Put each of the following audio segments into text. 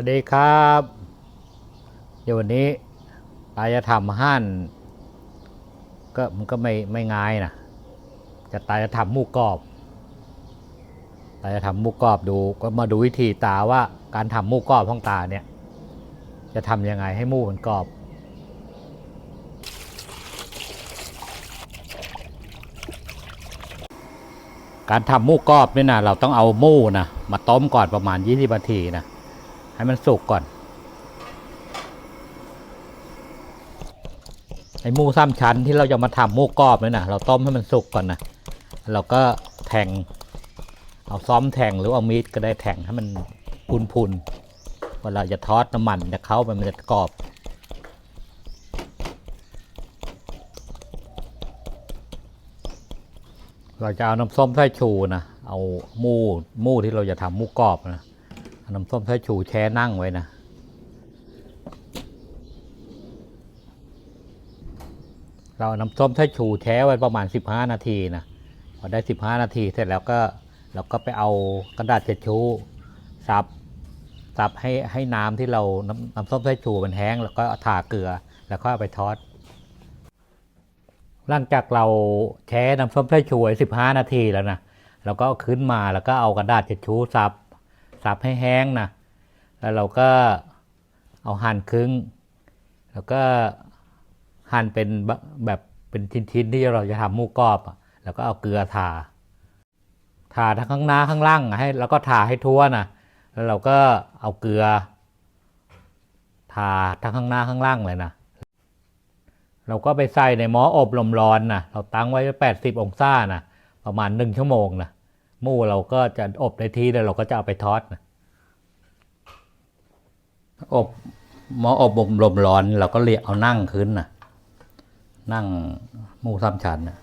วัสดีครับเดี๋ยววันนี้ตาจะทำหั่นก็มันก็ไม่ไม่ง่ายนะจะตาจะทำหมูกรอบตาจะทำหมูกรอบดูก็มาดูวิธีตาว่าการทำหมูกรอบของตาเนี่ย จะทำยังไงให้หมูมันกรอบการทำหมูกรอบเนี่ยนะเราต้องเอาหมูนะมาต้มก่อนประมาณ 20นาทีนะ ให้มันสุกก่อน ไอ้หมูสามชั้นที่เราจะมาทำหมูกรอบเนี่ยนะเราต้มให้มันสุกก่อนนะเราก็แทง เอาซ้อมแทงหรือเอามีดก็ได้แทงให้มันพุนๆเวลาจะทอดน้ำมันจะเข้าไปมันจะกรอบเราจะเอาน้ำส้มสายชูนะ เอาหมูหมูที่เราจะทำหมูกรอบนะ น้ำส้มสายชูแช่นั่งไว้นะ เราน้ำส้มสายชูแช่ไว้ประมาณ 15 นาทีนะพอได้ 15 นาทีเสร็จแล้วก็เราก็ไปเอากระดาษเช็ดชูซับซับให้ให้น้ำที่เราน้ำน้ำส้มสายชูมันแห้ง แล้วก็ทาเกลือแล้วก็เอาไปทอดหลังจากเราแช่น้ำส้มสายชูไว้15 นาทีแล้วนะเราก็ขึ้นมาแล้วก็เอากระดาษเช็ดชูซับ ซับให้แห้งนะแล้วเราก็เอาหั่นครึ่ง แล้วก็หั่นเป็นแบบเป็นชิ้นๆที่เราจะทำหมูกรอบแล้วก็เอาเกลือทา ทาทั้งข้างหน้าข้างล่างให้แล้วก็ทาให้ทั่วนะแล้วเราก็เอาเกลือ ทาทั้งข้างหน้าข้างล่างเลยนะเราก็ไปใส่ในหม้ออบลมร้อนนะเราตั้งไว้ 80 องศานะประมาณ 1 ชั่วโมงนะ หมูเราก็จะอบในที่แล้วเราก็จะเอาไปทอดนะอบหม้ออบลมร้อน เราก็เรียกเอานั่งขึ้นนะนั่งหมูสามชั้นนะ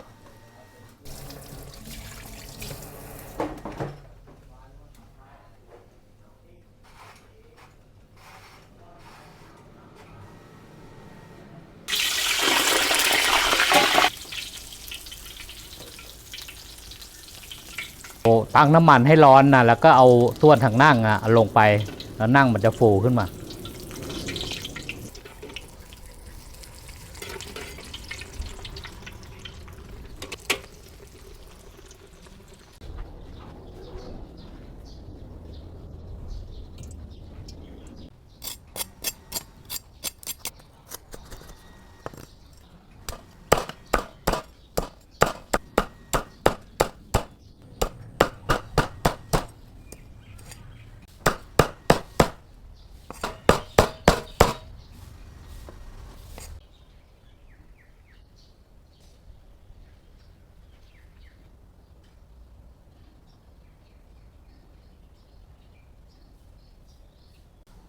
ตั้งน้ำมันให้ร้อนนะแล้วก็เอาส่วนทางนั่งอะลงไป แล้วนั่งมันจะฟูขึ้นมา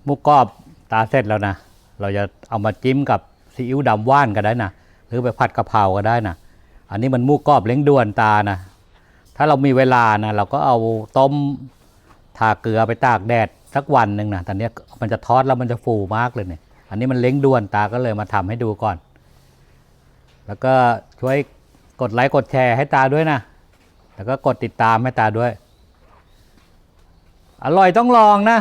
มูกกรอบตาเสร็จแล้วนะ เราจะเอามาจิ้มกับซีอิ๊วดำว่านก็ได้นะ หรือไปผัดกะเพราก็ได้นะ อันนี้มันมูกกรอบเล้งด่วนตานะ ถ้าเรามีเวลานะเราก็เอาต้มทาเกลือไปตากแดดสักวันหนึ่งนะตอนนี้มันจะทอดแล้วมันจะฟูมากเลยเนี่ย อันนี้มันเล้งด่วนตาก็เลยมาทำให้ดูก่อน แล้วก็ช่วยกดไลค์กดแชร์ให้ตาด้วยนะ แล้วก็กดติดตามให้ตาด้วย อร่อยต้องลองนะ